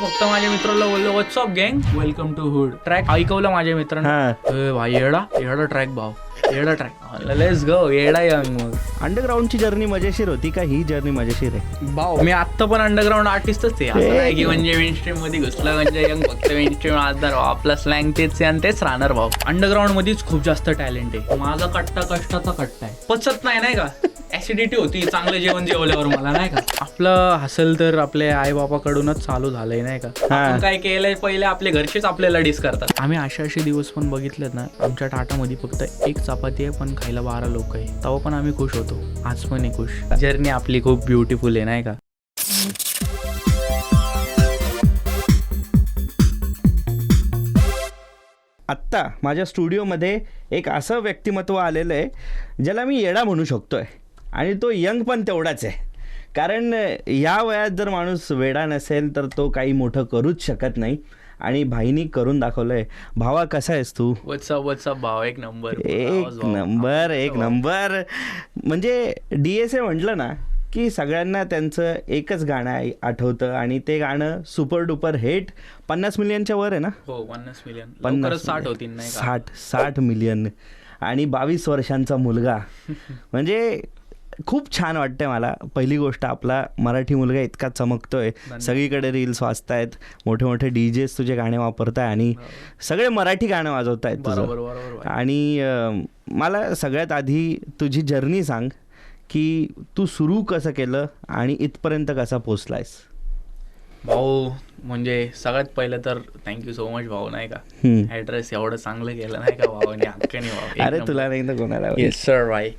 फक्त माझ्या मित्राला बोललो व्हॉट्सअप गँग वेलकम टू हुड ट्रॅक ऐकवलं माझ्या मित्रांना. हा. भाई येडा ट्रॅक भाव येडा ट्रॅक लेट्स गो येडा यंग मग अंडरग्राऊंडची जर्नी मजेशीर होती का? ही जर्नी मजेशीर आहे. भाऊ मी आत्ता पण अंडरग्राऊंड आर्टिस्टच आहे. असं नाही की म्हणजे मेन स्ट्रीममध्ये घुसलं म्हणजे यंग फक्त मेन स्ट्रीम आजार भाऊ आपला स्लँग तेच आहे आणि तेच राहणार भाऊ. अंडरग्राऊंड मध्येच खूप जास्त टॅलेंट आहे. माझा कट्टा कष्टाचा कट्टा आहे. पचत नाही नाही का? ऍसिडिटी होती. चांगलं जेवण जेवल्यावर मला नाही का? आपलं हसल तर आपल्या आई बापाकडूनच चालू झालंय नाही का? आपण काय केलंय? पहिले आपले घरचेच आपल्याला डिस करतात. आम्ही असे असे दिवस पण बघितलेत ना. आमच्या टाटामध्ये फक्त एक चपाती आहे पण खायला बारा लोक आहे. तेव्हा पण आम्ही खुश होतो. आज पण आहे खुश. जर्नी आपली खूप ब्युटिफुल आहे नाही का? आत्ता माझ्या स्टुडिओमध्ये एक असं व्यक्तिमत्व आलेलं आहे ज्याला मी येडा म्हणू शकतो आहे आणि तो यंग पण तेवढाच आहे. कारण या वयात जर माणूस वेडा नसेल तर तो काही मोठं करूच शकत नाही. आणि भाईनी करून दाखवलंय. भावा कसा आहेस तू? व्हॉट्सअप व्हॉट्सअप भाव? एक नंबर. एक नंबर एक नंबर. म्हणजे डी एस ए म्हटलं ना की सगळ्यांना त्यांचं एकच गाणं आठवतं. आणि ते गाणं सुपर डुपर हिट पन्नास मिलियनच्या वर आहे ना? हो पन्नास मिलियन. पन्नास साठ का? साठ साठ मिलियन. आणि बावीस वर्षांचा मुलगा. म्हणजे खूप छान वाटतंय मला. पहिली गोष्ट आपला मराठी मुलगा इतका चमकतोय. सगळीकडे रील्स वाचतायत. मोठे मोठे डीजेस तुझे गाणे वापरताय आणि सगळे मराठी गाणं वाजवतायत तुझं. आणि मला सगळ्यात आधी तुझी जर्नी सांग की तू सुरू कसं केलं आणि इथपर्यंत कसा पोचलायस? भाऊ म्हणजे सगळ्यात पहिलं तर थँक्यू सो मच भाऊ नाही का. ऍड्रेस एवढं चांगलं केलं नाही का भाऊ आणि भाऊ. अरे तुला नाही तर कोणाला सर भाई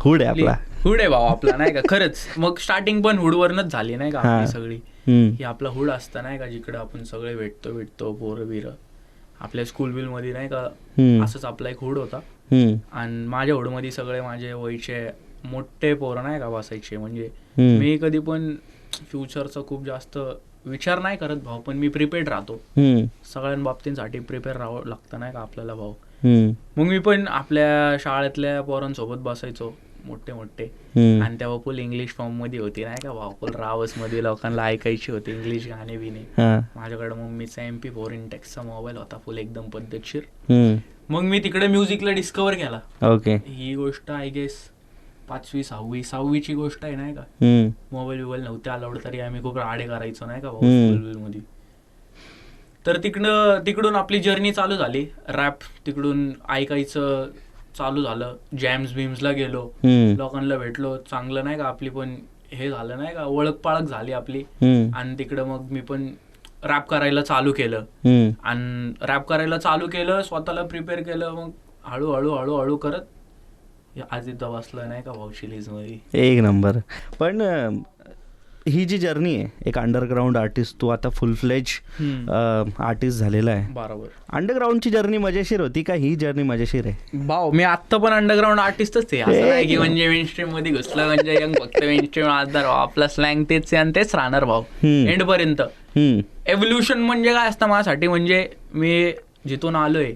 हुड आहे आपला? हुड आहे भाऊ आपला नाही का खरंच मग स्टार्टिंग पण हुडवरनच झाली नाही का. आपली सगळी. ही आपला हुड असतं नाही का जिकडे आपण सगळे भेटतो भेटतो पोरं बिरं आपल्या स्कूल बिलमध्ये नाही का. असंच आपला एक हुड होता. आणि माझ्या हुडमध्ये सगळे माझे वयचे मोठे पोरं नाही का बसायचे म्हणजे. मी कधी पण फ्युचरचा खूप जास्त विचार नाही करत भाऊ पण मी प्रिपेअर्ड राहतो. सगळ्या बाबतींसाठी प्रिपेअर राहावं लागतं नाही का आपल्याला भाऊ. मग मी पण आपल्या शाळेतल्या पोरांसोबत बसायचो मोठे मोठे. आणि तेव्हा फुल इंग्लिश फॉर्ममध्ये होती नाही का भाऊ फुल रावसमध्ये लोकांना ऐकायची होती इंग्लिश गाणे हा. माझ्याकडे मम्मीचा एम पी फोर इंटेक्सचा मोबाईल होता फुल एकदम पद्धतशीर. मग मी तिकडे म्युझिकला डिस्कवर केला ओके ही गोष्ट आय गेस पाचवी सहावी सहावीची गोष्ट आहे नाही का. मोबाईल बिबाईल नव्हते अलाउड तरी आम्ही खूप राडे करायचो नाही का. भाऊ मध्ये तर तिकडं तिकडून आपली जर्नी चालू झाली रॅप तिकडून ऐकायचं चालू झालं. जॅम्स बिम्सला गेलो. लोकांना भेटलो. चांगलं नाही का आपली पण हे झालं नाही का? ओळख पाळख झाली आपली. आणि तिकडं मग मी पण रॅप करायला चालू केलं. आणि रॅप करायला चालू केलं स्वतःला प्रिपेअर केलं मग हळूहळू हळूहळू करत. आज इथं बसलं नाही का भाऊ शिलीजमध्ये एक नंबर. पण ही जी जर्नी आहे एक अंडरग्राऊंड आर्टिस्ट तू आता फुल फ्लेज आर्टिस्ट झालेला आहे. बरोबर. अंडरग्राऊंडची जर्नी मजेशीर होती का? ही जर्नी मजेशीर आहे. भाऊ मी आत्ता पण अंडरग्राऊंड आर्टिस्टच आहे. असं नाही की म्हणजे मेन स्ट्रीममध्ये घुसलं म्हणजे यंग फक्त मेन स्ट्रीम भाऊ आपला स्लँग तेच आहे आणि तेच राहणार भाऊ. एंड पर्यंत. एव्होल्युशन म्हणजे काय असतं माझ्यासाठी? म्हणजे मी जिथून आलोय.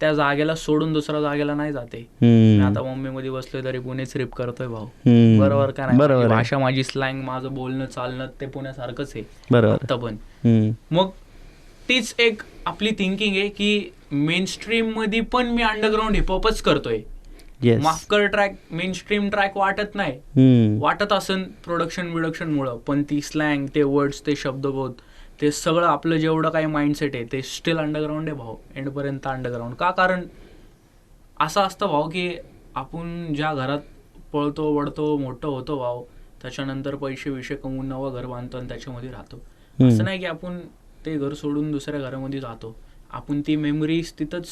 त्या जागेला सोडून दुसऱ्या जागेला नाही जाते. मी आता मुंबई मध्ये बसलोय तरी पुणेच रिप करतोय भाऊ. बरोबर का नाही. भाषा माझी स्लँग माझं बोलणं चालणं ते पुण्यासारखंच आहे बरोबर आता पण. मग तीच एक आपली थिंकिंग आहे की मेन स्ट्रीममध्ये पण मी अंडरग्राऊंड हिपहॉपच करतोय येस माफकर ट्रॅक मेन स्ट्रीम ट्रॅक वाटत नाही हम्म. वाटत असन प्रोडक्शन बिडक्शन मुळे पण ती स्लँग ते वर्ड्स ते शब्दबोध ते सगळं आपलं जेवढं काही माइंडसेट आहे ते स्टील अंडरग्राऊंड आहे भाऊ. एंडपर्यंत अंडरग्राऊंड का? कारण असं असतं भाऊ की आपण ज्या घरात पळतो वडतो मोठं होतो भाऊ त्याच्यानंतर पैसे विषय कमवून नवं घर बांधतो आणि त्याच्यामध्ये राहतो. असं नाही की आपण ते घर सोडून दुसऱ्या घरामध्ये जातो. आपण ती मेमरीज तिथंच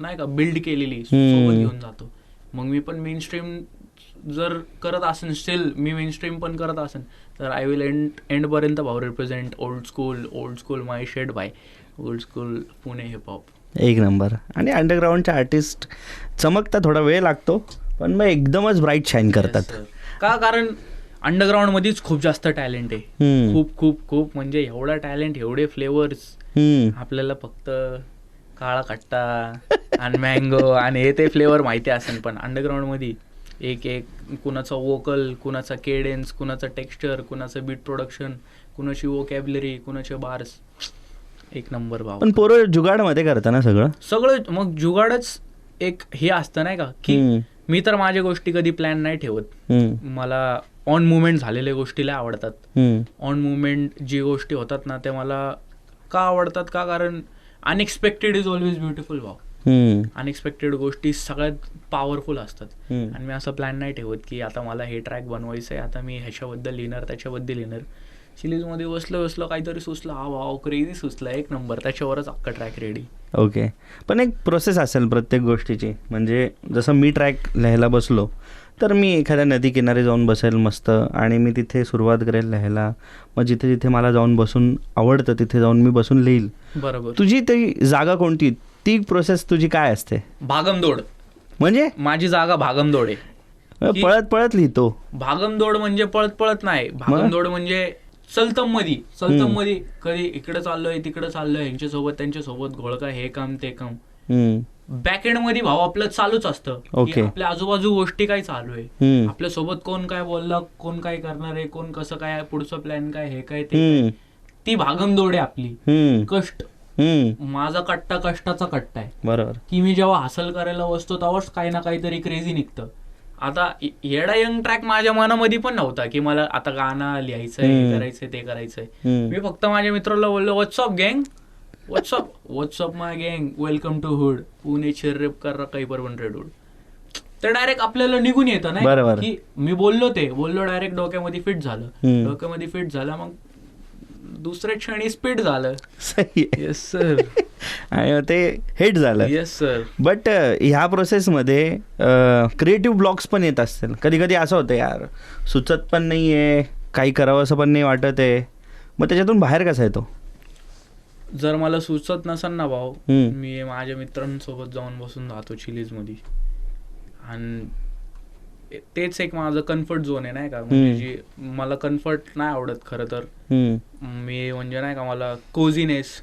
नाही का बिल्ड केलेली सोबत घेऊन जातो. मग मी पण मेन स्ट्रीम जर करत असेल स्टील मी मेन स्ट्रीम पण करत असेल तर आय विल एंड एंडपर्यंत भाऊ represent old school old school my shade by old school Pune hip hop एक नंबर. आणि अंडरग्राऊंडचे आर्टिस्ट चमकता थोडा वेळ लागतो पण मग एकदमच ब्राईट शाईन करतात. का? कारण अंडरग्राऊंड मध्येच खूप जास्त टॅलेंट आहे. खूप खूप खूप. म्हणजे एवढा टॅलेंट एवढे फ्लेवर्स. आपल्याला फक्त काळा खट्टा आणि मँगो आणि हे ते फ्लेवर माहिती असेल पण अंडरग्राऊंडमध्ये एक एक कुणाचा वोकल कुणाचा केडेन्स कुणाचा टेक्स्चर कुणाचं बीट प्रोडक्शन कुणाची वोकॅबलरी कुणाचे बार्स एक नंबर भाव पण पोरं जुगाडमध्ये करता ना सगळं? सगळं मग जुगाडच एक हे असतं नाही का की. मी तर माझ्या गोष्टी कधी प्लॅन नाही ठेवत. मला ऑन मुवमेंट झालेल्या गोष्टी लय आवडतात ऑन मुवमेंट जी गोष्टी होतात ना ते मला का आवडतात का? कारण अनएक्सपेक्टेड इज ऑलवेज ब्युटिफुल भाव अनएक्सपेक्टेड गोष्टी सगळ्यात पॉवरफुल असतात. आणि मी असं प्लॅन नाही ठेवत की आता मला हे ट्रॅक बनवायचं आहे आता मी ह्याच्याबद्दल लिहिणार त्याच्याबद्दल लिहिणार. सिरीजमध्ये बसलं बसलं काहीतरी सुचलं. हा भाव क्रेझी सुचला. एक नंबर त्याच्यावरच अख्खा ट्रॅक रेडी ओके पण एक प्रोसेस असेल प्रत्येक गोष्टीची. म्हणजे जसं मी ट्रॅक लिहायला बसलो तर मी एखाद्या नदी किनारी जाऊन बसेल मस्त. आणि मी तिथे सुरुवात करेल लिहायला. मग जिथे जिथे मला जाऊन बसून आवडतं तिथे जाऊन मी बसून लिहील. बरोबर. तुझी ती जागा कोणती? ती प्रोसेस तुझी काय असते? भागमदोड. म्हणजे? माझी जागा भागमदोड आहे. पळत पळत लिहितो. भागमदोड म्हणजे पळत पळत नाही. भागमदोड म्हणजे चलतम मधी चलतममध्ये कधी इकडे चाललोय तिकडे चाललोय यांच्यासोबत त्यांच्यासोबत घोळका हे काम ते काम. हम्म, बॅक एंडमध्ये भाव आपलं चालूच असतं. की Okay. आपल्या आजूबाजू गोष्टी काय चालू आहे? आपल्यासोबत कोण काय बोलला कोण काय करणार आहे कोण कसं काय पुढचं प्लॅन काय हे काय ते ती भागमदोड आहे आपली. कष्ट. माझा कट्टा कष्टाचा कट्टा आहे. बरोबर. की मी जेव्हा हासल करायला बसतो तेव्हाच काही ना काहीतरी क्रेझी निघतं. आता येडा यंग ट्रॅक माझ्या मनामध्ये पण नव्हता की मला आता गाणं लिहायचंय हे. करायचंय ते करायचंय. मी फक्त माझ्या मित्राला बोललो व्हॉट्सअप गँग what's up what's up my गँग welcome to hood Pune rap कर काही पर वन रेड हुड तर डायरेक्ट आपल्याला निघून येतं. नाही की? मी बोललो ते बोललो डायरेक्ट डोक्यामध्ये फिट झालं. डोक्यामध्ये फिट झालं मग दुसऱ्या क्षणी स्पीड झालं. सही येस सर आणि ते हिट झालं. येस सर बट ह्या प्रोसेसमध्ये क्रिएटिव्ह ब्लॉग्स पण येत असतील. कधी कधी असं होतं यार सुचत पण नाही आहे काही करावं असं पण नाही वाटत आहे. मग त्याच्यातून बाहेर कसा येतो? जर मला सुचत नसेल ना भाऊ. मी माझ्या मित्रांसोबत जाऊन बसून राहतो चिलीजमध्ये आणि तेच एक माझं कम्फर्ट झोन आहे नाही का? म्हणजे. जी मला कम्फर्ट नाही आवडत खरं तर. मी म्हणजे नाही का मला कोझीनेस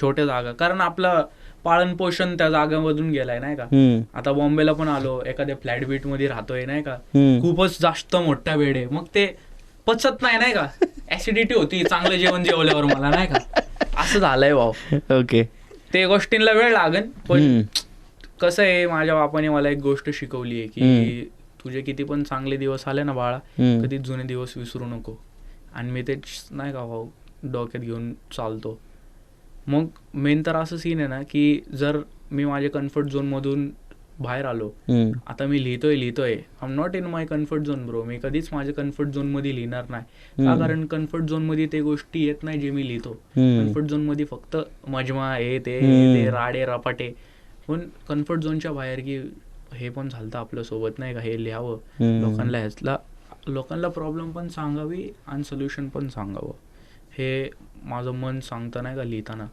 छोट्या जागा कारण आपलं पाळण पोषण त्या जागामधून गेलाय नाही का? आता बॉम्बेला पण आलो एखाद्या फ्लॅट बीटमध्ये राहतोय नाही का. खूपच जास्त मोठा वेळ आहे. मग ते पचत नाही नाही का? ऍसिडिटी होती चांगलं जेवण जेवल्यावर मला नाही का? असं झालंय भाऊ. ओके ते गोष्टींना वेळ लागन पण कसं आहे माझ्या बापाने मला एक गोष्ट शिकवली आहे की तुझे किती पण चांगले दिवस आले ना बाळा. कधीच जुने दिवस विसरू नको आणि मी तेच नाही का भाऊ डोक्यात घेऊन चालतो मग मेन तर असं सीन आहे ना की जर मी माझ्या कम्फर्ट झोनमधून बाहेर आलो आता मी लिहितोय लिहितोय I am not in my comfort zone bro मी कधीच माझ्या कम्फर्ट झोनमध्ये लिहिणार नाही का. कारण कम्फर्ट झोनमध्ये ते गोष्टी येत नाही जे मी लिहितो. कम्फर्ट झोनमध्ये फक्त मजमा हे. ते राडे रपाटे पण कम्फर्ट झोनच्या बाहेर की हे पण झालं आपल्यासोबत नाही का? हे लिहावं. लोकांना ह्यातला लोकांना प्रॉब्लेम पण सांगावी आणि सोल्युशन पण सांगावं. हे माझं मन सांगतं नाही का लिहिताना.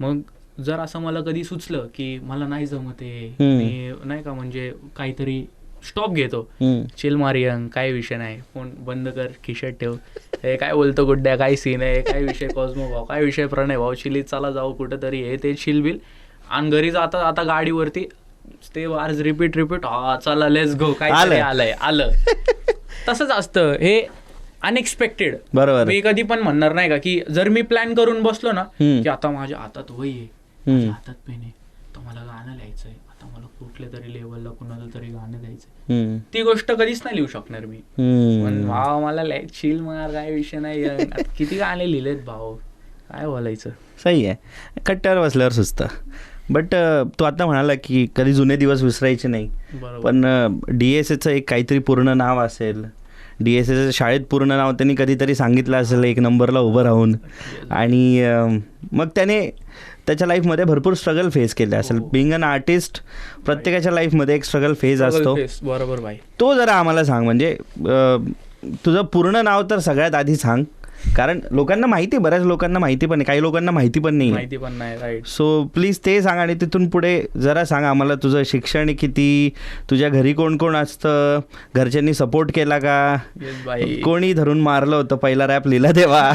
मग जर असं मला कधी सुचलं की मला नाही जमत आहे. मी नाही का म्हणजे काहीतरी स्टॉप घेतो. चिल मारियंग काय विषय नाही. फोन बंद कर खिशात ठेव. हे काय बोलतो गुड्ड्या? काय सीन आहे? काय विषय? कॉस्मो भाऊ काय विषय? प्रणय भाऊ चिलीत चला जाऊ कुठंतरी. हे ते चिलबिल आणि घरी जाता आता गाडीवरती ते वार्स रिपीट रिपीट हा चला लेस गो काय आलं. आलंय आलं. तसंच असतं. हे अनएक्सपेक्टेड बरोबर. मी कधी पण म्हणणार नाही का की जर मी प्लॅन करून बसलो ना. की आता माझ्या हातात वही आहे. माझ्या हातात पेन आहे तर मला गाणं लिहायचंय आता मला कुठल्या तरी लेवलला कुणाला तरी गाणं द्यायचंय. ती गोष्ट कधीच नाही लिहू शकणार मी. पण. भाव मला चिल मार काय विषय नाही किती गाणे लिहिलेत भाऊ काय बोलायचं? सही आहे. कट्ट्यावर बसल्यावर सुचतं. बट तू आता म्हणाला की कधी जुने दिवस विसरायचे नाही. पण डी एस एचं एक काहीतरी पूर्ण नाव असेल. डी एस एचं शाळेत पूर्ण नाव त्यांनी कधीतरी सांगितलं असेल एक नंबरला उभं राहून. आणि मग त्याने त्याच्या लाईफमध्ये भरपूर स्ट्रगल फेस केले असेल. हो. बिंग अन आर्टिस्ट प्रत्येकाच्या लाईफमध्ये एक स्ट्रगल फेज असतो. बरोबर भाई. तो जरा आम्हाला सांग म्हणजे तुझं पूर्ण नाव तर सगळ्यात आधी सांग. कारण लोकांना माहिती आहे, बऱ्याच लोकांना माहिती पण आहे काही लोकांना माहिती पण नाही माहिती पण नाही राईट सो प्लीज ते सांग आणि तिथून पुढे जरा सांग आम्हाला तुझं शिक्षण किती तुझ्या घरी कोण कोण असतं घरच्यांनी सपोर्ट केला का? कोणी धरून मारलं होतं पहिला रॅप लिहिला तेव्हा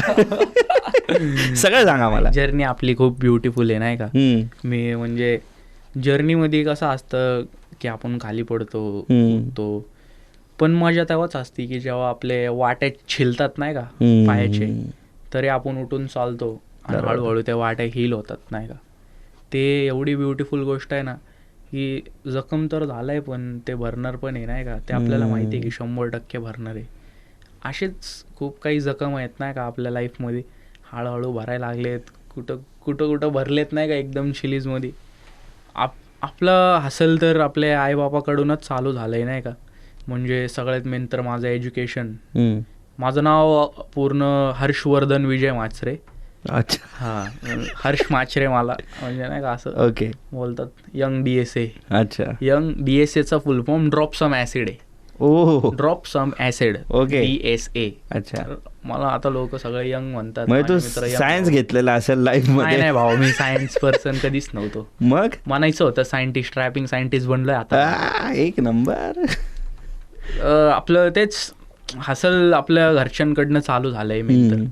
सगळं सांग आम्हाला. जर्नी आपली खूप ब्युटिफुल आहे नाही का? मी म्हणजे जर्नीमध्ये कसं असतं की आपण खाली पडतो हम्म. पण मजा तेव्हाच असते की जेव्हा आपले वाटे छिलतात नाही का. पायाचे तरी आपण उठून चालतो आणि. हळूहळू त्या वाट्या हील होतात नाही का ते एवढी ब्युटिफुल गोष्ट आहे ना की जखम तर झालाय पण ते भरणार पण आहे नाही का ते आपल्याला. माहिती आहे की शंभर टक्के भरणार आहे असेच खूप काही जखम आहेत नाही का आपल्या लाईफमध्ये हळूहळू भरायला लागलेत कुठं कुठं कुठं भरलेत नाही का एकदम शिलीजमध्ये आप आपलं हसल तर आपल्या आईबापाकडूनच चालू झालं आहे नाही का म्हणजे सगळ्यात मेन तर माझं एज्युकेशन. माझं नाव पूर्ण हर्षवर्धन विजय माचरे. अच्छा. हा हर्ष माचरे मला. म्हणजे नाही का असं ओके बोलतात यंग डी एस ए अच्छा. यंग डी एस एचा full form drop some acid आहे. ओ drop some acid Okay. D S A अच्छा. मला आता लोक सगळे यंग म्हणतात. म्हणजे तू सायन्स. घेतलेला असेल लाईफमध्ये. नाही भाऊ मी सायन्स पर्सन कधीच नव्हतो. मग? म्हणायचं होतं सायंटिस्ट रॅपिंग सायंटिस्ट बनलोय आता. एक नंबर. आपलं तेच हसल आपल्या घरच्यांकडनं चालू झालंय मी तर.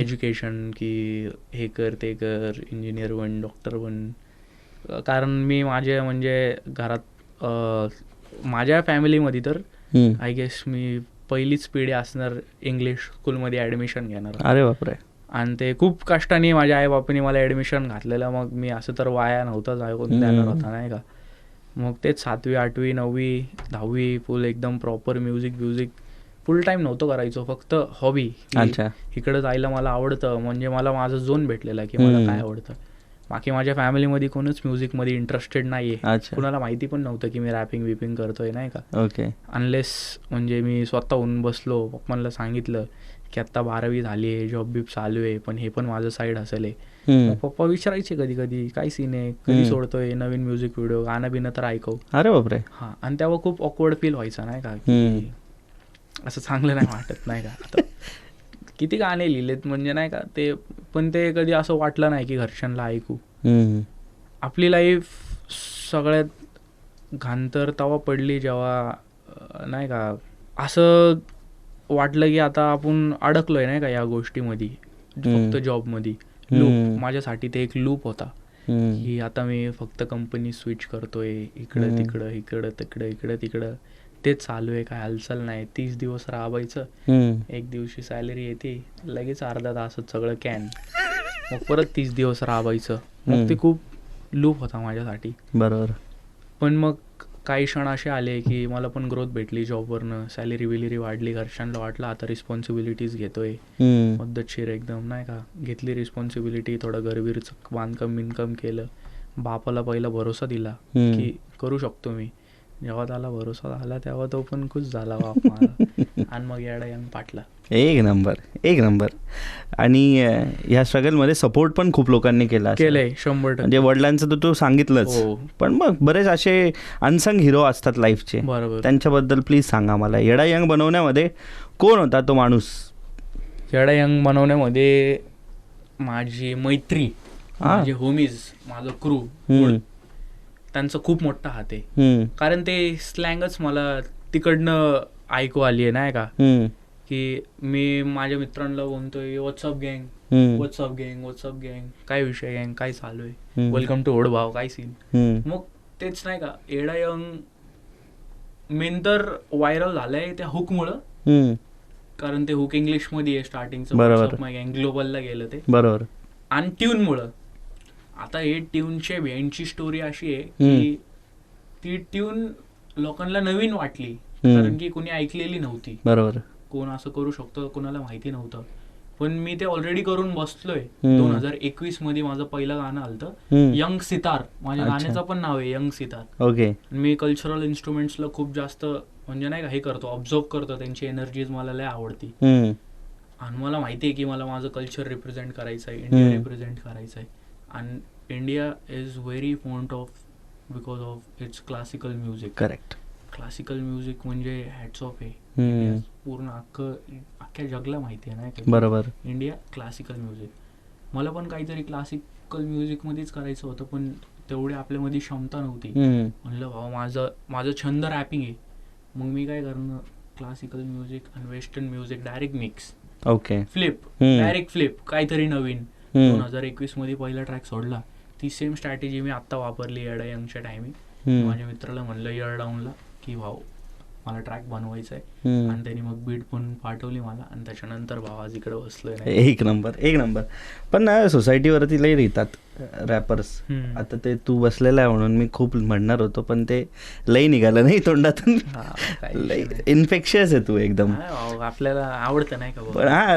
एज्युकेशन की हे कर ते कर इंजिनियर बन डॉक्टर बन कारण मी माझे म्हणजे घरात माझ्या फॅमिलीमध्ये तर. आय गेस मी पहिलीच पिढी असणार इंग्लिश स्कूलमध्ये ॲडमिशन घेणार अरे बापरे आणि ते खूप कष्टाने माझ्या आईबापांनी मला ॲडमिशन घातलेलं मग मी असं तर वाया हम्म. देणार होता नाही का मग तेच सातवी आठवी नववी दहावी फुल एकदम proper music music full time नव्हतं करायचो फक्त हॉबी अच्छा. इकडं जायला मला आवडतं म्हणजे मला माझं झोन भेटलेला की मला. काय आवडतं. बाकी माझ्या फॅमिलीमध्ये कोणच म्युझिकमध्ये इंटरेस्टेड नाही आहे अच्छा. कुणाला माहिती पण नव्हतं की मी रॅपिंग विपिंग करतोय नाही का? ओके. अनलेस म्हणजे मी स्वतःहून बसलो पप्पांना सांगितलं की आत्ता बारावी झाली आहे जॉब बीब चालू आहे पण हे पण माझं साईड असेल आहे. पप्पा विचारायचे कधी कधी काय सीन आहे? कधी. सोडतोय नवीन म्युझिक व्हिडिओ गाणं बिणं तर ऐकव. अरे बापरे. हां आणि तेव्हा खूप ऑकवर्ड फील व्हायचं नाही का? असं चांगलं नाही वाटत नाही का? किती गाणे लिहिलेत म्हणजे नाही का ते पण ते कधी असं वाटलं नाही की घरच्यांना ऐकू. आपली लाईफ सगळ्यात घांतर तवा पडली जेव्हा नाही का असं वाटलं की आता आपण अडकलोय नाही का या गोष्टीमध्ये. फक्त जॉबमध्ये. लूप माझ्यासाठी ते एक लूप होता. की आता मी फक्त कंपनी स्विच करतोय इकडं. तिकडं इकडं तिकडं इकडं तिकडं. तेच चालू आहे काय हालचाल नाही. तीस दिवस राबायचं. एक दिवशी सॅलरी येते लगेच अर्धा तासात सगळं कॅन मग परत तीस दिवस राबायचं. मग ते. खूप लूप होता माझ्यासाठी. बरोबर. पण मग काही क्षण असे आले की मला पण ग्रोथ भेटली जॉबवरनं सॅलरी विलेरी वाढली घरच्यांना वाटलं आता रिस्पॉन्सिबिलिटीज घेतोय. पद्धतशीर एकदम नाही का? घेतली रिस्पॉन्सिबिलिटी थोडं घरबीरचं बांधकाम बिनकाम केलं. बापाला पहिला भरोसा दिला. की करू शकतो मी. जेव्हा त्याला भरोसा झाला तेव्हा तो पण खुश झाला बाप माझा आणि मग याडा यंग पाटला. एक नंबर एक नंबर. आणि ह्या स्ट्रगलमध्ये सपोर्ट पण खूप लोकांनी केला. केलंय शंभर म्हणजे वडिलांचं तर तू सांगितलंच. हो. पण मग बरेच असे अनसंग हिरो असतात लाईफचे बरोबर. त्यांच्याबद्दल प्लीज सांगा मला. येडा यंग बनवण्यामध्ये कोण होता तो माणूस? येडा यंग बनवण्यामध्ये माझी मैत्री. माझे होमीज माझं क्रू. त्यांचा खूप मोठा हात आहे. कारण ते स्लँगच मला तिकडनं ऐकू आली आहे नाही का. की मी माझ्या मित्रांना म्हणतोय व्हॉट्सअप गँग. व्हॉट्सअप गँग व्हॉट्सअप गँग काय विषय गँग काय चालू आहे. वेलकम टू भाव काय सीन. मग तेच नाही का एडा यंग मेन तर व्हायरल झालंय त्या हुकमुळं. कारण ते हुक इंग्लिशमध्ये आहे स्टार्टिंगचं ग्लोबलला गेलं ते. बरोबर. आणि ट्यूनमुळं आता हे ट्यूनच्या भेंडची स्टोरी अशी आहे. की ती ट्यून लोकांना नवीन वाटली. कारण की कोणी ऐकलेली नव्हती बरोबर कोण असं करू शकतो कोणाला माहिती नव्हतं पण मी ते ऑलरेडी करून बसलोय. दोन हजार एकवीसमध्ये माझं पहिलं गाणं आलतं हम्म. यंग सितार माझ्या. गाण्याचं पण नाव आहे यंग सितार ओके मी कल्चरल इन्स्ट्रुमेंट्सला खूप जास्त म्हणजे नाही का हे करतो ऑब्झर्व करतो त्यांची एनर्जीज मला लय आवडती. आणि मला माहिती आहे की मला माझं कल्चर रिप्रेझेंट करायचं आहे इंडिया. रिप्रेझेंट करायचं आहे आणि India is very fond of because of its classical music correct classical music म्हणजे हॅट्स ऑफ आहे. India पूर्ण अख्खं अख्ख्या जगला माहिती आहे का बरोबर. इंडिया क्लासिकल म्युझिक मला पण काहीतरी क्लासिकल म्युझिकमध्येच करायचं होतं पण तेवढी आपल्यामध्ये क्षमता नव्हती. हम्म. म्हणलं भाऊ माझं माझं छंद रॅपिंग आहे. मग मी काय करणार क्लासिकल म्युझिक आणि western music direct mix okay flip. Direct flip काहीतरी नवीन. दोन हजार एकवीसमध्ये पहिला ट्रॅक सोडला. ती सेम स्ट्रॅटेजी मी आता वापरली येडा यंगच्या टायमिंग. माझ्या मित्राला म्हणलं इयर डाऊनला की भाऊ मला ट्रॅक बनवायचा आहे. आणि त्यांनी मग बीट पण पाठवली मला. आणि त्याच्यानंतर भाऊ आज इकडे बसलोय एक नंबर एक नंबर. पण ना सोसायटीवरती लई लिहितात रॅपर्स. आता ते तू बसलेला आहे म्हणून मी खूप म्हणणार होतो पण ते लई निघालं नाही तोंडातून. लई इन्फेक्शियस आहे तू एकदम. आपल्याला आवडतं नाही का पण? हा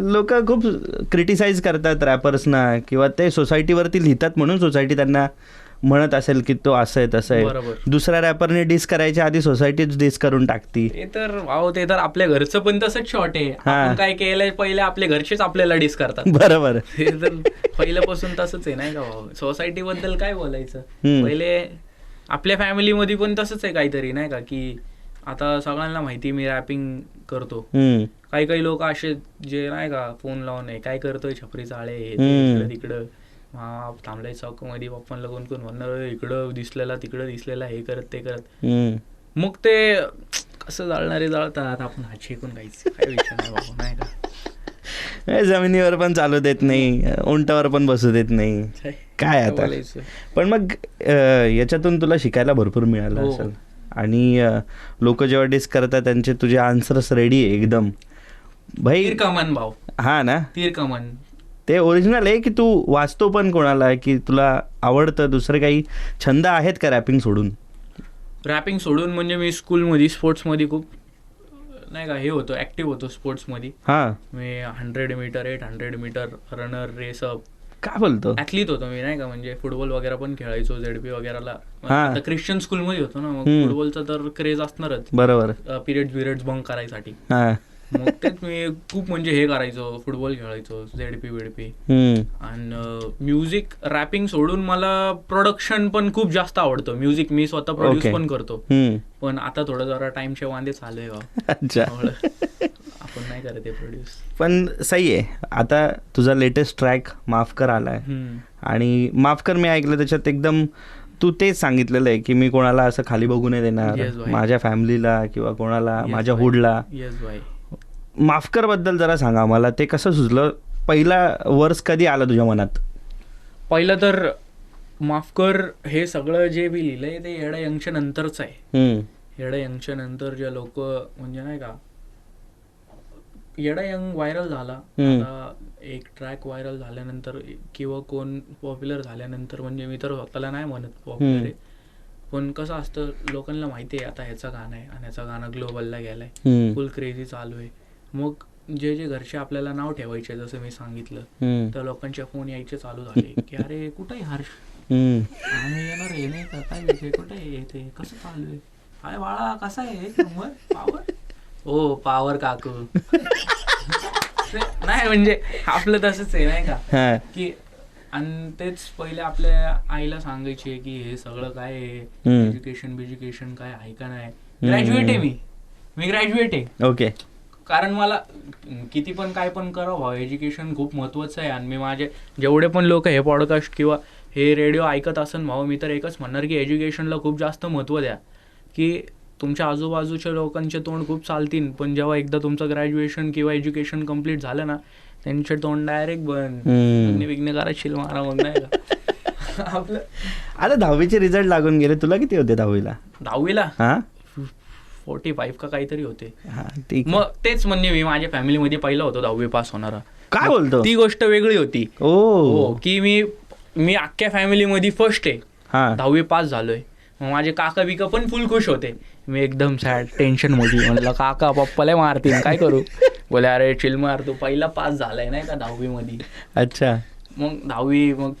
लोक खूप क्रिटिसाइज करतात रॅपर्सना किंवा ते सोसायटीवरती लिहितात म्हणून सोसायटी त्यांना म्हणत असेल की तो असं आहे तसं आहे. दुसऱ्या रॅपरने डिस करायच्या आधी सोसायटीच डिस करून टाकती. ते तर भाऊ ते तर आपल्या घरचं पण तसंच शॉर्ट आहे. काय केलंय पहिले आपले घरचेच आपल्याला डिस करतात. बरोबर. ते तर पहिल्यापासून तसंच आहे नाही का भाऊ? सोसायटी बद्दल काय बोलायचं. पहिले आपल्या फॅमिलीमध्ये पण तसंच आहे काहीतरी नाही का? की आता सगळ्यांना माहिती मी रॅपिंग करतो. काही काही लोक असे जे नाही का फोन लावून काय करतोय छपरी चाळे तिकडं. हा थांबलाय चौकमध्ये पप्पांना कोण कोण म्हणणार "अरे, इकडं दिसलेला तिकडं दिसलेला हे करत ते करत. हम्म. मग ते कसं जाळणारे जाळतात. आपण हात शेकून काहीच काय विषय नाही बाबा नाही का? जमिनीवर पण चालू देत नाही उंटावर पण बसू देत नाही. काय आता? पण मग याच्यातून तुला शिकायला भरपूर मिळालं हो. असेल. आणि लोक जेव्हा डिस करतात त्यांचे तुझे आन्सर्स रेडी आहे एकदम. भाई तीर कमान भाऊ. हा ना? तीर कमान. ते ओरिजिनल आहे की तू वाचतो पण कोणाला की तुला आवडतं? दुसरे काही छंद आहेत का रॅपिंग सोडून? रॅपिंग सोडून म्हणजे मी स्कूलमध्ये स्पोर्ट्समध्ये खूप नाही का हे होतो ऍक्टिव्ह होतो स्पोर्ट्समध्ये हा. मी hundred metre eight hundred metre runner रेसअप काय बोलतो? ऍथलीट होतो मी नाही का म्हणजे फुटबॉल वगैरे पण खेळायचो झेडपी वगैरेला. ख्रिश्चन स्कूलमध्ये होतो ना मग. फुटबॉलचा तर क्रेज असणारच. बरोबर. पिरियड पिरियड बंक करायसाठी. हा. मग तेच मी खूप म्हणजे हे करायचो फुटबॉल खेळायचो झेडपी हम्म. आणि म्युझिक रॅपिंग सोडून मला प्रोडक्शन पण खूप जास्त आवडतं. म्युझिक मी स्वतः प्रोड्यूस. पण करतो. पण आता थोडं जरा टाइमचे वांदे चालू त्यामुळं आपण नाही करत प्रोड्यूस पण सही आहे. आता तुझा लेटेस्ट ट्रॅक माफ कर आलाय आणि माफ कर मी ऐकलं त्याच्यात एकदम तू तेच सांगितलेलं आहे की मी कोणाला असं खाली बघू नाही देणार. माझ्या फॅमिलीला किंवा कोणाला माझ्या. हुडला येस भाई माफ कर बद्दल जरा सांगा मला ते कसं सुचलं? पहिला वर्ष कधी आला तुझ्या मनात? पहिलं तर माफ कर हे सगळं जे मी लिहिलंय ते येडा यंगच्या नंतरच आहे. येडा यंगच्या नंतर जे लोक म्हणजे नाही का येडा यंग व्हायरल झाला. आता एक ट्रॅक व्हायरल झाल्यानंतर किंवा कोण पॉप्युलर झाल्यानंतर म्हणजे मी तर स्वतःला नाही म्हणत पॉप्युलर आहे. पण कसं असतं लोकांना माहिती आहे आता ह्याचं गाणं आहे आणि ह्याचं गाणं ग्लोबलला गेलाय. फुल क्रेझी चालू आहे. मग जे जे घरचे आपल्याला नाव ठेवायचे जसं मी सांगितलं. तर लोकांचे फोन यायचे चालू झाले. की अरे कुठे हर्ष. आम्ही येणार आहे नाही का काय विषय कुठे आहे ते? कसं चालू आहे? काय बाळा कसा आहे? पावर हो पावर काकू. नाही म्हणजे आपलं तसंच आहे नाही का? हा. की आणि तेच पहिले आपल्या आईला सांगायचे की हे सगळं काय आहे. एज्युकेशन बिज्युकेशन काय आहे का नाही? ग्रॅज्युएट आहे मी. मी ग्रॅज्युएट आहे. ओके कारण मला किती पण काय पण करावं भाऊ एज्युकेशन खूप महत्वाचं आहे. आणि मी माझे जेवढे पण लोक हे पॉडकास्ट किंवा हे रेडिओ ऐकत असन भाऊ मी तर एकच म्हणणार की एज्युकेशनला खूप जास्त महत्त्व द्या. की तुमच्या आजूबाजूच्या लोकांचे तोंड खूप चालतील पण जेव्हा एकदा तुमचं ग्रॅज्युएशन किंवा एज्युकेशन कंप्लीट झालं ना त्यांचे तोंड डायरेक्ट हम्म. विघ्न करायची मारा मग नाही का? आपलं आता दहावीचे रिझल्ट लागून गेले तुला किती होते दहावीला? दहावीला? हा? फोर्टी फाईव्ह का काहीतरी होते. हा. मग तेच म्हणजे मी माझ्या फॅमिलीमध्ये पहिला होतो दहावी पास होणारा. काय बोलतो? ती गोष्ट वेगळी होती. ओ. हो की मी मी अख्ख्या फॅमिलीमध्ये फर्स्ट आहे. हा. दहावी पास झालोय. माझे काका बिका पण फुल खुश होते. मी एकदम सॅड टेन्शनमध्ये. म्हणलं काका पप्पाला मारतील काय करू? बोले अरे चिल मार तू पहिला पास झालाय नाही का दहावी मध्ये अच्छा. मग दहावी मग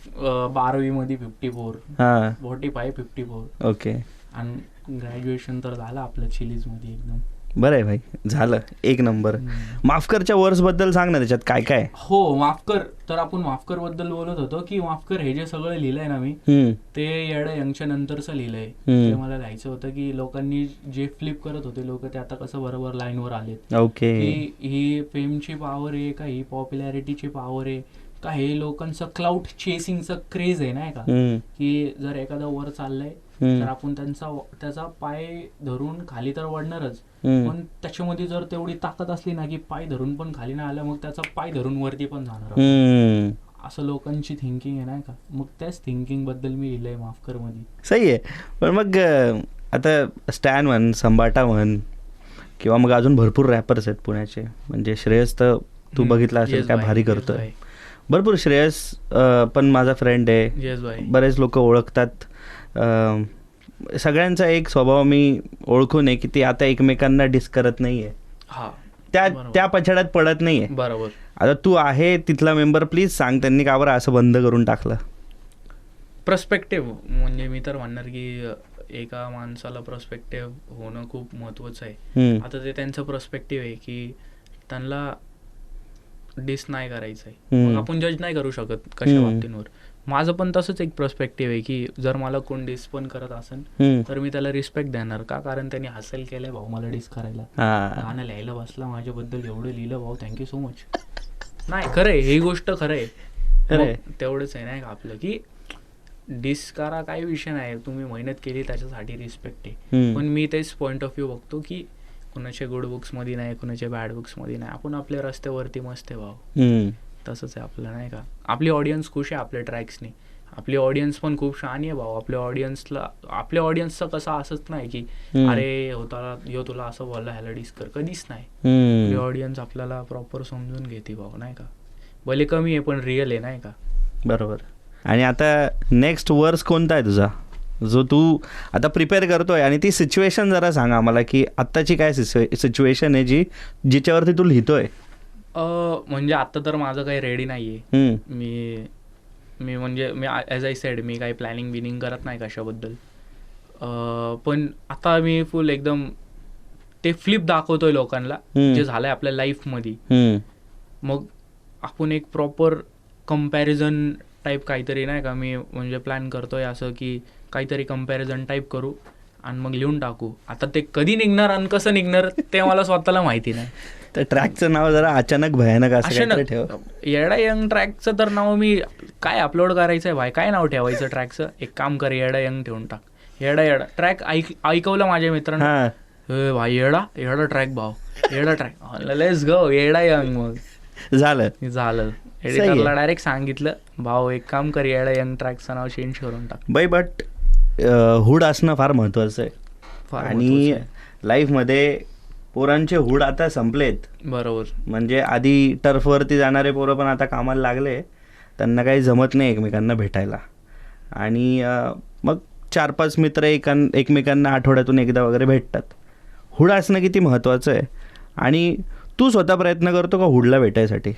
बारावी मध्ये फिफ्टी फोर हा. Forty five fifty four okay आणि ग्रॅज्युएशन तर झालं आपलं चिलीजमध्ये एकदम बरं आहे भाई झालं एक नंबर माफकरच्या वर्सबद्दल सांग ना त्याच्यात काय काय हो माफकर तर आपण माफकरबद्दल बोलत होतो की माफकर हे जे सगळं लिहिलंय ना मी. ते येडं यंगच्या नंतरचं लिहिलंय. ते मला लिहायचं होतं की लोकांनी जे फ्लिप करत होते लोक ते आता कसं बरोबर लाईनवर आलेत ओके ही फेमची पॉवर आहे का ही पॉप्युलॅरिटीची पॉवर आहे का हे लोकांचं क्लाउड चेसिंगचं क्रेज आहे नाही का. की जर एखादा वर चाललंय. तर आपण त्यांचा त्याचा पाय धरून खाली तर वाढणारच. पण त्याच्यामध्ये जर तेवढी ताकद असली ना की पाय धरून पण खाली नाही आलं मग त्याचा पाय धरून वरती पण जाणार. असं लोकांची थिंकिंग आहे नाही का मग त्याच थिंकिंगबद्दल मी लिहिलंय माफकरमध्ये सही आहे पण मग आता स्टॅन म्हण संबाटा म्हण किंवा मग अजून भरपूर रॅपर्स आहेत पुण्याचे म्हणजे श्रेयस तर तू. बघितला असेल काय भारी करतोय. भरपूर श्रेयस पण माझा फ्रेंड आहे. बरेच लोक ओळखतात सगळ्यांचा एक स्वभाव मी ओळखून आहे की ते आता एकमेकांना डिस करत नाहीये. हा त्या. त्या पछाड्यात पडत नाहीये. बरोबर. आता तू आहे तिथला मेंबर प्लीज सांग त्यांनी का बरं असं बंद करून टाकलं? प्रस्पेक्टिव्ह म्हणजे मी तर म्हणणार की एका माणसाला प्रस्पेक्टिव्ह होणं खूप महत्वाचं आहे. आता ते त्यांचं प्रस्पेक्टिव्ह आहे की त्यांना डिस नाही करायचं आहे आपण जज नाही करू शकत कशा. बाबतींवर. माझं पण तसंच एक प्रस्पेक्टिव्ह आहे की जर मला कोण डिस पण करत असेल. तर मी त्याला रिस्पेक्ट देणार का कारण त्यांनी हासल केलंय भाऊ मला डिस करायला गाणं लिहायला बसला माझ्याबद्दल एवढं लिहिलं भाऊ थँक्यू सो मच नाही खरंय ही गोष्ट खरंय खरंय. मग तेवढंच आहे नाही का आपलं की डिस करा काही विषय नाही तुम्ही मेहनत केली त्याच्यासाठी रिस्पेक्ट आहे. पण मी तेच पॉईंट ऑफ व्ह्यू बघतो की कुणाच्या गुड बुक्समध्ये नाही कुणाच्या बॅड बुक्समध्ये नाही आपण आपल्या रस्त्यावरती मस्त आहे भाऊ. तसंच आहे आपलं नाही का? आपली ऑडियन्स खुश आहे आपल्या ट्रॅक्सनी आपली ऑडियन्स पण खूप शहाणी आहे भाऊ. आपल्या ऑडियन्सला आपल्या ऑडियन्सचं कसं असंच नाही की. अरे होता यो तुला असं बोलला ह्याला कर कधीच नाही. आपली. ऑडियन्स आपल्याला प्रॉपर समजून घेते भाऊ नाही का? भले कमी आहे पण रिअल आहे नाही का? बरोबर. आणि आता नेक्स्ट वर्स कोणता आहे तुझा? जो तू आता प्रिपेअर करतोय. आणि ती सिच्युएशन जरा सांग आम्हाला की आत्ताची काय सिच्युएशन आहे जी जिच्यावरती तू लिहितोय? म्हणजे आता तर माझं काही रेडी नाहीये. मी मी म्हणजे मी ॲज आय सेड मी काही प्लॅनिंग बिनिंग करत नाही कशाबद्दल अं, पण आता मी फुल एकदम ते फ्लिप दाखवतोय लोकांना. जे झालंय आपल्या लाईफमध्ये हम्म. मग आपण एक प्रॉपर कंपॅरिझन टाईप काहीतरी नाही का मी म्हणजे प्लॅन करतोय असं की काहीतरी कंपॅरिझन टाईप करू आणि मग लिहून टाकू. आता ते कधी निघणार आणि कसं निघणार ते मला स्वतःला माहिती नाही. तर ट्रॅकचं नाव जरा अचानक भयानक असं ठेव. येडा यंग ट्रॅकचं तर नाव मी काय अपलोड करायचं आहे भाई? काय नाव ठेवायचं ट्रॅकचं? एक काम कर येडा यंग ठेवून टाक. येडा येडा. ट्रॅक ऐक ऐकवलं माझ्या मित्रांना? भाई येडा? येडा ट्रॅक भाव येडा ट्रॅक. लेस गो येडा यंग मग. झालं. झालं. एडिटरला. डायरेक्ट सांगितलं भाऊ एक काम कर येडा यंग ट्रॅकचं नाव चेंज करून टाक. बाई बट हुड असणं फार महत्वाचं आहे. आणि. लाईफमध्ये पोरांचे हुड आता संपलेत. बरोबर. म्हणजे आधी टर्फवरती जाणारे पोरं पण आता कामाला लागले. त्यांना काही जमत नाही एकमेकांना भेटायला. आणि मग चार पाच मित्र एकां एकमेकांना आठवड्यातून एकदा वगैरे भेटतात. हुड असणं किती महत्त्वाचं आहे. आणि तू स्वतः प्रयत्न करतो का हुडला भेटायसाठी?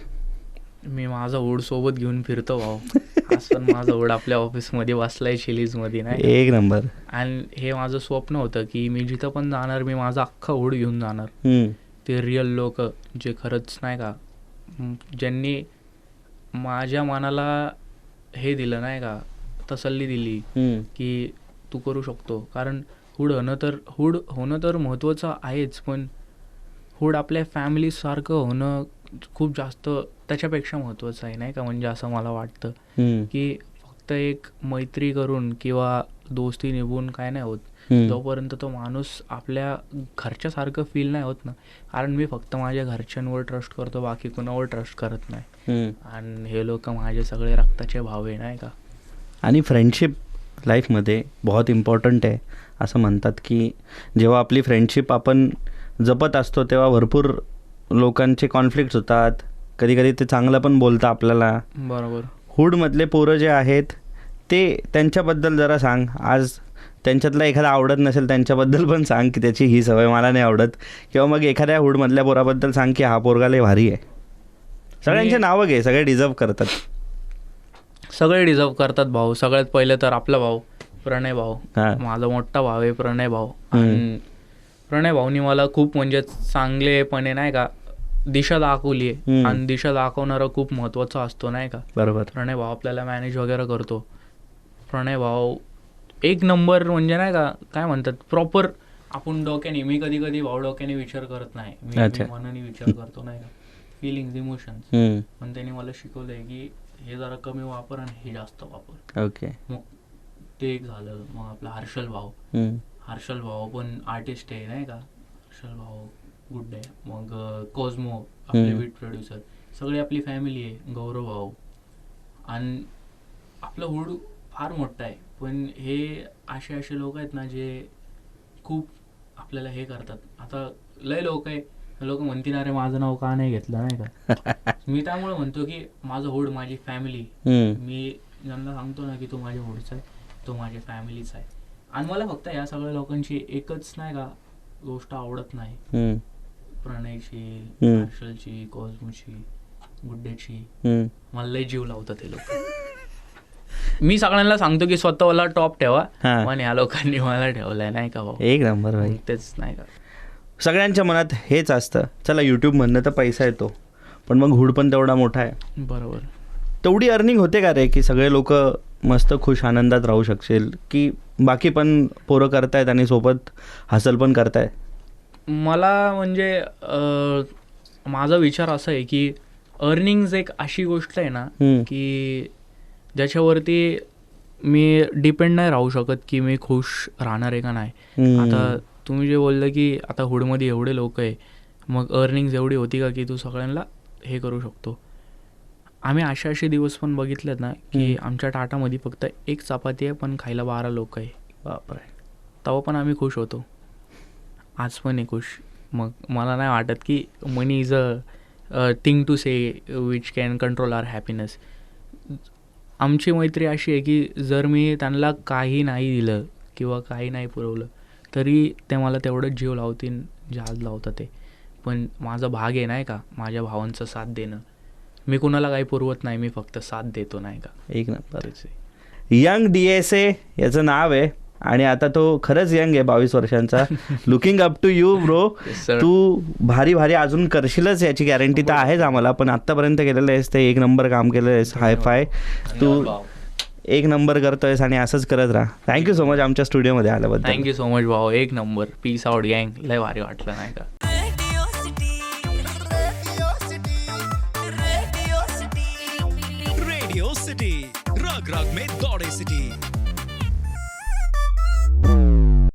मी माझा ओढ सोबत घेऊन फिरतो भाऊ. पण माझा ओढ आपल्या ऑफिसमध्ये बसलाय चिलीजमध्ये नाही? एक नंबर. आणि हे माझं स्वप्न होतं की मी जिथं पण जाणार मी माझा अख्खा ओढ घेऊन जाणार. ते रिअल लोक जे खरंच नाही का? ज्यांनी माझ्या मनाला हे दिलं नाही का? तसल्ली दिली की तू करू शकतो. कारण हुड होणं तर हुड होणं तर महत्त्वाचं आहेच पण हुड आपल्या फॅमिलीसारखं होणं खूप जास्त त्याच्यापेक्षा महत्त्वाचं आहे नाही का? म्हणजे असं मला वाटतं की फक्त एक मैत्री करून किंवा दोस्ती निभून काय नाही होत. जोपर्यंत तो माणूस आपल्या घरच्यासारखं फील नाही होत ना. कारण मी फक्त माझ्या घरच्यांवर ट्रस्ट करतो बाकी कुणावर ट्रस्ट करत नाही. आणि हे लोक माझे सगळे रक्ताचे भाव आहे नाही का? आणि फ्रेंडशिप लाईफमध्ये बहुत इम्पॉर्टंट आहे. असं म्हणतात की जेव्हा आपली फ्रेंडशिप आपण जपत असतो तेव्हा भरपूर लोकांचे कॉन्फ्लिक्ट होतात. कधी कधी ते चांगलं पण बोलतं आपल्याला. बरोबर. हुडमधले पोरं जे आहेत ते त्यांच्याबद्दल जरा सांग. आज त्यांच्यातला एखादा आवडत नसेल त्यांच्याबद्दल पण सांग की त्याची ही सवय मला नाही आवडत. किंवा मग एखाद्या हुडमधल्या पोराबद्दल सांग की हा पोरगा लय भारी आहे. सगळ्यांचे नावं घे सगळे डिझर्व करतात. सगळे डिझर्व करतात भाऊ. सगळ्यात पहिले तर आपला भाऊ प्रणय भाऊ. माझा मोठा भाव आहे प्रणय भाऊ. प्रणय भाऊनी मला खूप म्हणजे चांगलेपणे नाही का दिशा दाखवली आहे. आणि दिशा दाखवणारा खूप महत्त्वाचा असतो नाही का. बरोबर. प्रणय भाऊ आपल्याला मॅनेज वगैरे करतो. प्रणय भाऊ एक नंबर म्हणजे नाही का काय म्हणतात प्रॉपर आपण डोक्याने मी कधी कधी भाऊ डोक्याने विचार करत नाही. मी- मनाने विचार करतो नाही का. फिलिंग इमोशन्स हम्म. पण त्यांनी मला शिकवलंय की हे जरा कमी वापर आणि हे जास्त वापर. ओके मग ते एक झालं मग आपला हर्षल भाऊ. हर्षल भाऊ पण आर्टिस्ट आहे नाही का? हर्षल भाऊ गुड आहे. मग कोझमो आपले. बीट प्रोड्युसर सगळी आपली फॅमिली आहे गौरव भाऊ. आणि आपलं हुड फार मोठं आहे. पण हे असे असे लोक आहेत ना जे खूप आपल्याला हे करतात. आता लय लोक आहे. लोक म्हणतील अरे माझं नाव का नाही घेतलं? नाही का? मी त्यामुळे म्हणतो की माझं होड माझी फॅमिली. मी ज्यांना सांगतो ना की तो माझ्या होडचा आहे. तो माझ्या फॅमिलीचा आहे. आणि मला फक्त या सगळ्या लोकांची एकच नाही का गोष्ट आवडत नाही. प्रणयची. हर्षलची कॉस्मोची गुड्डेची. मला लय जीव लावतात ते लोक. मी सगळ्यांना सांगतो की स्वतःला टॉप ठेवा. पण या लोकांनी मला ठेवलंय नाही का भाऊ? एक नंबर भाई. तेच नाही का? सगळ्यांच्या मनात हेच असतं. चला यूट्यूब म्हणणं तर पैसा येतो. पण मग हुड पण तेवढा मोठा आहे. बरोबर. तेवढी अर्निंग होते का रे की सगळे लोक मस्त खुश आनंदात राहू शकशील की बाकी पण पोरं करतायत आणि सोबत हसल पण करतायत मला म्हणजे माझा विचार असा आहे की अर्निंग्ज एक अशी गोष्ट आहे ना. की ज्याच्यावरती मी डिपेंड नाही राहू शकत की मी खुश राहणार आहे का नाही. आता तुम्ही जे बोललं की आता हुडमध्ये एवढे लोक आहे मग अर्निंग्ज एवढी होती का की तू सगळ्यांना हे करू शकतो आम्ही असे असे दिवस पण बघितलेत ना की. आमच्या टाटामध्ये फक्त एक चपाती आहे पण खायला बारा लोक आहे. बापरे. तेव्हा पण आम्ही खुश होतो. आज पण आहे खुश. मग मला नाही वाटत की money is a thing to say which can control our happiness आमची मैत्री अशी आहे की जर मी त्यांना काही नाही दिलं किंवा काही नाही पुरवलं तरी ते मला तेवढंच जीव लावतील जहाज लावतात ते. पण माझा भाग आहे नाही का माझ्या भावांचा साथ देणं. मी कुणाला काही पुरवत नाही मी फक्त साथ देतो नाही का? एक number. Young D S A याचं नाव आहे आणि आता तो खरंच यंग आहे बावीस वर्षांचा. Looking up to you bro. तू भारी भारी अजून करशीलच याची गॅरंटी तर आहेच आम्हाला पण आतापर्यंत केलेलं आहेस ते एक नंबर काम केलं आहेस. हाय फाय तू एक नंबर करतोयस आणि असंच करत राहा. थँक्यू सो मच आमच्या स्टुडिओमध्ये आल्याबद्दल. थँक्यू सो मच भाऊ. एक नंबर. पीस आउट गँग लय भारी वाटलं नाही का? जागराग में दौड़े सिटी